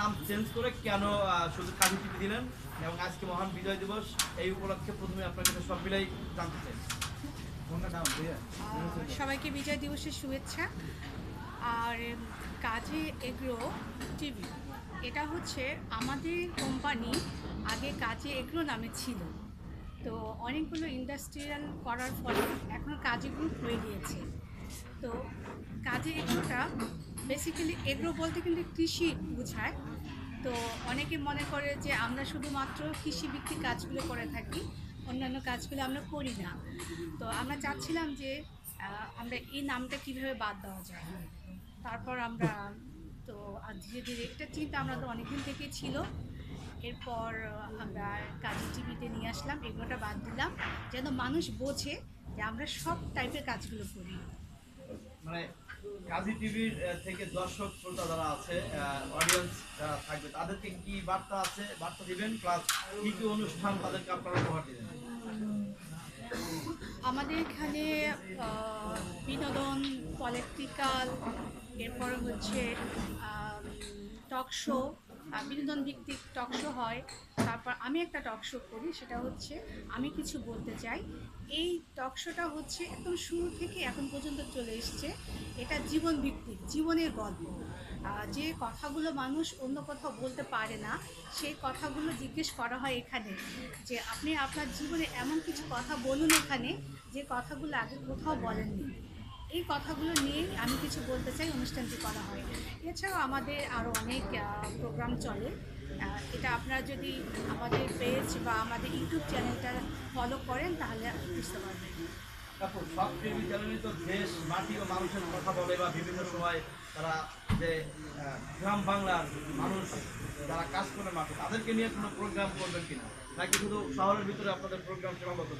নাম করে কেন শুধু দিলেন এবং আজকে মহান বিজয় দিবস এই উপলক্ষে প্রথমে সব জানতে সবাইকে বিজয় দিবসের শুভেচ্ছা। আর কাজে এগ্রো টিভি, এটা হচ্ছে আমাদের কোম্পানি আগে কাজে এগ্রো নামে ছিল। তো অনেকগুলো ইন্ডাস্ট্রিয়াল করার ফলে এখন কাজে গ্রুপ হয়ে গিয়েছে। তো কাজে এগ্রোটা বেসিক্যালি এগ্রো বলতে কিন্তু কৃষি বোঝায়। তো অনেকে মনে করে যে আমরা শুধুমাত্র কৃষি ভিত্তিক কাজগুলো করে থাকি, অন্যান্য কাজগুলো আমরা করি না। তো আমরা চাচ্ছিলাম যে আমরা এই নামটা কীভাবে বাদ দেওয়া যায়। তারপর আমরা, তো ধীরে ধীরে একটা চিন্তা আমাদের অনেকদিন থেকেই ছিল। এরপর আমরা কাজী টিভিতে নিয়ে আসলাম, এগুলোটা বাদ দিলাম, যেন মানুষ বোঝে যে আমরা সব টাইপের কাজগুলো করি। মানে কাজী টিভির থেকে দর্শক, শ্রোতা যারা আছে অডিয়েন্স যারা থাকবে, তাদেরকে কি বার্তা আছে? বার্তা দিবেন প্লাস কি কি অনুষ্ঠান তাদেরকে আপনারা উপহার দিবেন? আমাদের এখানে বিনোদন পলিটিক্যাল এরপর হচ্ছে টক শো বিনোদন ভিত্তিক টক শো হয়। তারপর আমি একটা টক শো করি, সেটা হচ্ছে আমি কিছু বলতে চাই। এই টক শোটা হচ্ছে একদম শুরু থেকে এখন পর্যন্ত চলে এসছে। এটা জীবন ভিত্তিক, জীবনের গল্প। যে কথাগুলো মানুষ অন্য কোথাও বলতে পারে না, সেই কথাগুলো জিজ্ঞেস করা হয় এখানে যে, আপনি আপনার জীবনে এমন কিছু কথা বলুন এখানে যে কথাগুলো আগে কোথাও বলেননি? এই কথাগুলো নিয়েই আমি কিছু বলতে চাই অনুষ্ঠানটি করা হয়। এছাড়াও আমাদের আরও অনেক প্রোগ্রাম চলে। এটা আপনারা যদি আমাদের পেজ বা আমাদের ইউটিউব চ্যানেলটা ফলো করেন তাহলে বুঝতে পারবেন। তারপর সব টিভি চ্যানেলে তো দেশ মাটি ও মানুষের কথা বলে বা বিভিন্ন সময় তারা যে গ্রাম বাংলার মানুষ যারা কাজ করে মাঠে তাদেরকে নিয়ে কোনো প্রোগ্রাম করবেন কিনা? নাকি শুধু শহরের ভিতরে আপনাদের প্রোগ্রাম সীমাবদ্ধ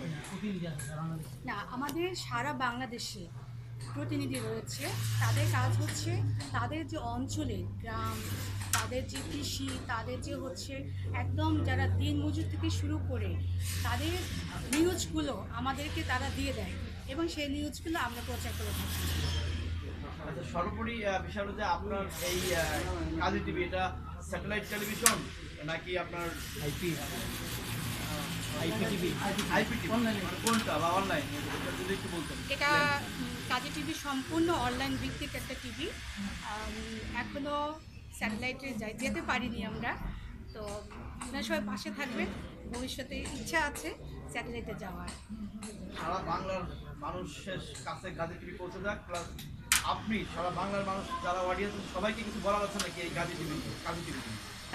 না আমাদের সারা বাংলাদেশে প্রতিনিধি রয়েছে। তাদের কাজ হচ্ছে তাদের যে অঞ্চলে গ্রাম তাদের যে কৃষি তাদের যে হচ্ছে একদম যারা দিন মজুর থেকে শুরু করে তাদের নিউজগুলো আমাদেরকে তারা দিয়ে দেয় এবং সেই নিউজগুলো আমরা প্রচার করে থাকি। আচ্ছা সর্বোপরি বিষয় হলো যে আপনার এই কাজী টিভি এটা স্যাটেলাইট টেলিভিশন নাকি আপনার আইপি? আইপিটিভি আইপিটিভি কোনটা বা অনলাইন? যদি একটু বলতেন। এটা কাজী টিভি সম্পূর্ণ অনলাইন ভিত্তিক একটা টিভি। এখনও স্যাটেলাইটে যাই, যেতে পারিনি আমরা। তো আপনারা সবাই পাশে থাকবেন, ভবিষ্যতে ইচ্ছা আছে স্যাটেলাইটে যাওয়ার। সারা বাংলার মানুষের কাছে গাজী টিভি পৌঁছে যাক প্লাস আপনি, সারা বাংলার মানুষ, যারা অডিয়েন্স সবাইকে কিছু বলার আছে নাকি এই গাজী টিভি কাজী টিভি